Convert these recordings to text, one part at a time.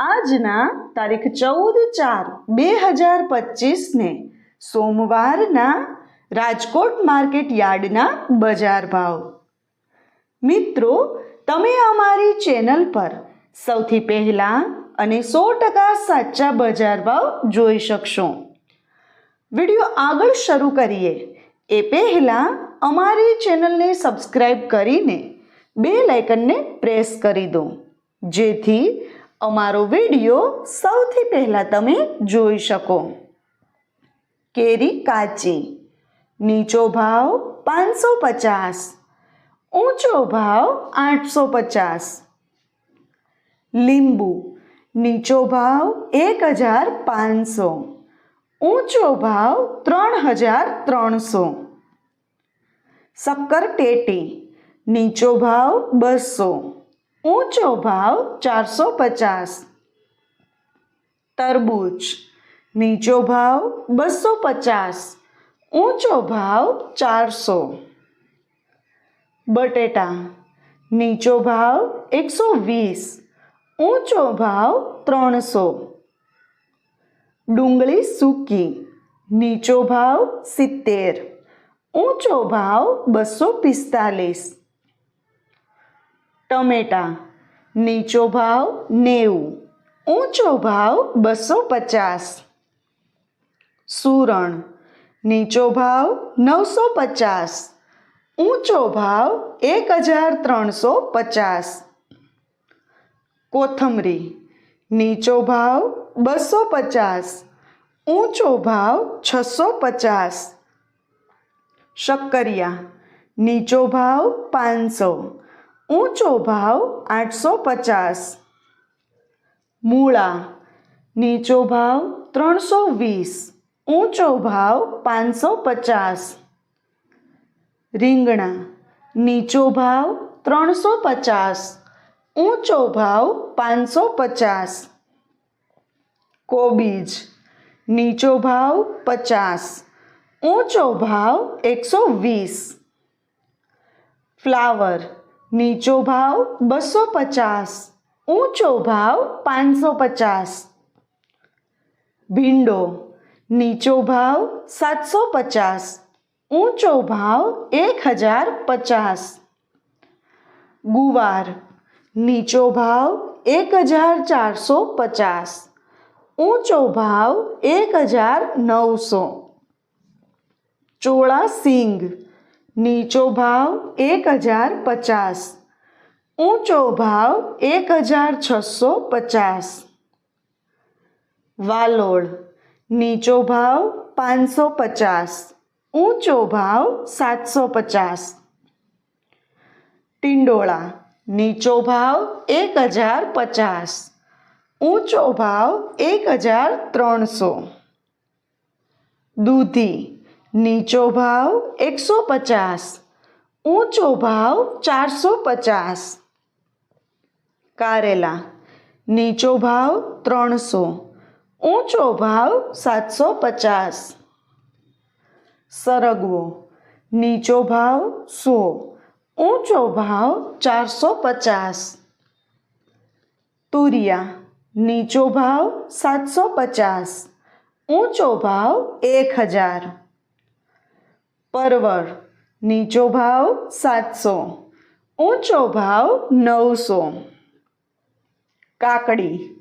આજના તારીખ ચૌદ ચાર બે હજાર પચીસને સોમવારના રાજકોટ માર્કેટ યાર્ડના બજાર ભાવ. મિત્રો, તમે અમારી ચેનલ પર સૌથી પહેલાં અને સો ટકા સાચા બજાર ભાવ જોઈ શકશો. વીડિયો આગળ શરૂ કરીએ. એ પહેલાં અમારી ચેનલને સબસ્ક્રાઈબ કરીને બે લાઇકનને પ્રેસ કરી દો. જેથી અમારો વીડિયો સૌથી પહેલાં તમે જોઈ શકો. કેરી કાચી, નીચો ભાવ પાંચસો પચાસ, ઊંચો ભાવ આઠસો પચાસ. લીંબુ, નીચો ભાવ એક હજાર પાંચસો, ઊંચો ભાવ ત્રણ હજાર ત્રણસો. શક્કર ટેટી, નીચો ભાવ બસો. ઊંચો ભાવ ચારસો પચાસ તરબૂચ નીચો ભાવ બસો પચાસ ઊંચો ભાવ ચારસો બટેટા નીચો ભાવ એકસો વીસ ઊંચો ભાવ ત્રણસો ડુંગળી સૂકી નીચો ભાવ સિત્તેર ઊંચો ભાવ બસો પિસ્તાલીસ ટમેટા નીચો ભાવ નેવું ઊંચો ભાવ બસો પચાસ સુરણ નીચો ભાવ નવસો પચાસ ઊંચો ભાવ એક હજાર ત્રણસો પચાસ કોથમરી નીચો ભાવ બસો પચાસ ઊંચો ભાવ છસો પચાસ શક્કરિયા નીચો ભાવ પાંચસો ઊંચો ભાવ આઠસો પચાસ મૂળા નીચો ભાવ ત્રણસો વીસ ઊંચો ભાવ પાંચસો પચાસ રીંગણા નીચો ભાવ ત્રણસો પચાસ ઊંચો ભાવ પાંચસો પચાસ કોબીજ નીચો ભાવ પચાસ ઊંચો ભાવ એકસો વીસ ફ્લાવર નીચો ભાવ બસો પચાસ ઊંચો ભાવ પાંચસો પચાસ ભીંડો નીચો ભાવ સાતસો પચાસ ઊંચો ભાવ એક હજાર પચાસ ગુવાર નીચો ભાવ એક હજાર ચારસો પચાસ ઊંચો ભાવ એક હજાર નવસો ચોળા સિંગ નીચો ભાવ એક હજાર પચાસ. ઊંચો ભાવ એક હજાર છસો પચાસ. વાલોડ નીચો ભાવ પાંચસો પચાસ. ઊંચો ભાવ સાતસો પચાસ. ટિંડોળા, નીચો ભાવ એક હજાર પચાસ. ઊંચો ભાવ એક હજાર ત્રણસો. દૂધી નીચો ભાવ એકસો પચાસ, ઊંચો ભાવ ચારસો પચાસ. કારેલા, નીચો ભાવ ત્રણસો, ઊંચો ભાવ સાતસો પચાસ. સરગવો, નીચો ભાવ સો, ઊંચો ભાવ ચારસો પચાસ. તુરિયા, નીચો ભાવ સાતસો પચાસ, ઊંચો ભાવ એક હજાર. પરવળ. નીચો ભાવ સાતસો. ઊંચો ભાવ નવસો. કાકડી.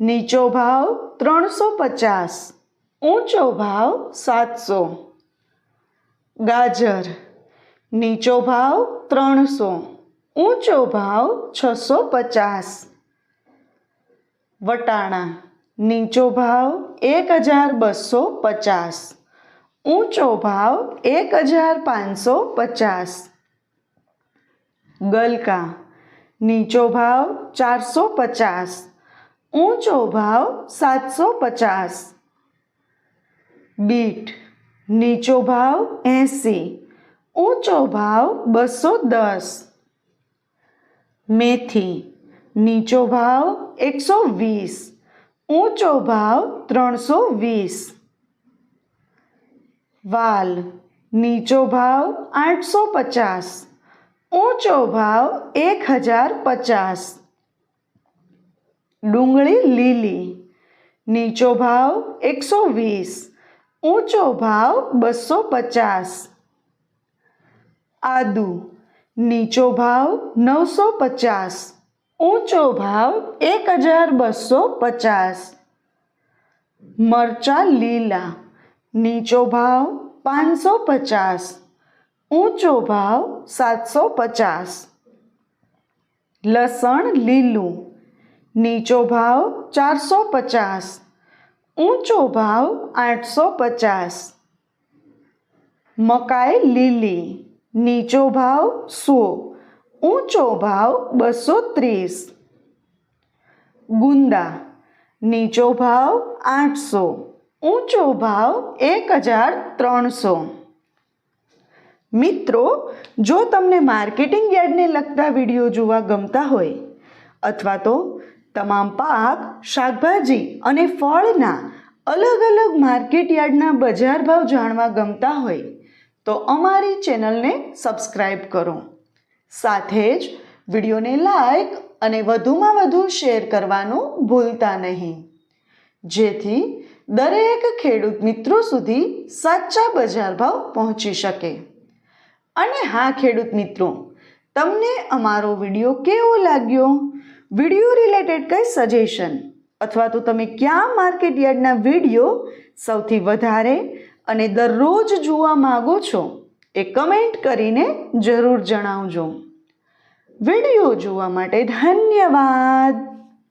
નીચો ભાવ ત્રણસો પચાસ. ઊંચો ભાવ સાતસો. ગાજર. નીચો ભાવ ત્રણસો. ઊંચો ભાવ છસો પચાસ. વટાણા. નીચો ભાવ એક હજાર બસો પચાસ. ઊંચો ભાવ એક હજાર પાંચસો પચાસ ગલકા નીચો ભાવ ચારસો પચાસ ઊંચો ભાવ સાતસો પચાસ બીટ નીચો ભાવ એંસી ઊંચો ભાવ બસો દસ મેથી નીચો ભાવ એકસો વીસ ઊંચો ભાવ ત્રણસો વીસ વાલ નીચો ભાવ આઠસો પચાસ ઊંચો ભાવ એક હજાર પચાસ ડુંગળી લીલી નીચો ભાવ એકસો વીસ ઊંચો ભાવ બસો પચાસ આદુ નીચો ભાવ નવસો પચાસ ઊંચો ભાવ એક હજાર બસો પચાસ મરચાં લીલા નીચો ભાવ પાંચસો પચાસ, ઊંચો ભાવ સાતસો પચાસ. લસણ લીલું, નીચો ભાવ ચારસો પચાસ, ઊંચો ભાવ આઠસો પચાસ. મકાઈ લીલી, નીચો ભાવ સો, ઊંચો ભાવ બસો ત્રીસ. ગુંદા, નીચો ભાવ આઠસો. ઊંચો ભાવ એક હજાર ત્રણસો. મિત્રો, જો તમને માર્કેટિંગ યાર્ડને લગતા વીડિયો જોવા ગમતા હોય, અથવા તો તમામ પાક, શાકભાજી અને ફળના અલગ અલગ માર્કેટ યાર્ડના બજાર ભાવ જાણવા ગમતા હોય, તો અમારી ચેનલને સબસ્ક્રાઈબ કરો. સાથે જ વિડીયોને લાઈક અને વધુમાં વધુ શેર કરવાનું ભૂલતા નહીં. જેથી દરેક ખેડૂત મિત્રો સુધી સાચા બજાર ભાવ પહોંચી શકે. અને હા, ખેડૂત મિત્રો, તમને અમારો વીડિયો કેવો લાગ્યો? વીડિયો રિલેટેડ કંઈ સજેશન અથવા તો તમે ક્યાં માર્કેટ યાર્ડના વીડિયો સૌથી વધારે અને દરરોજ જોવા માગો છો એ કમેન્ટ કરીને જરૂર જણાવજો. વીડિયો જોવા માટે ધન્યવાદ.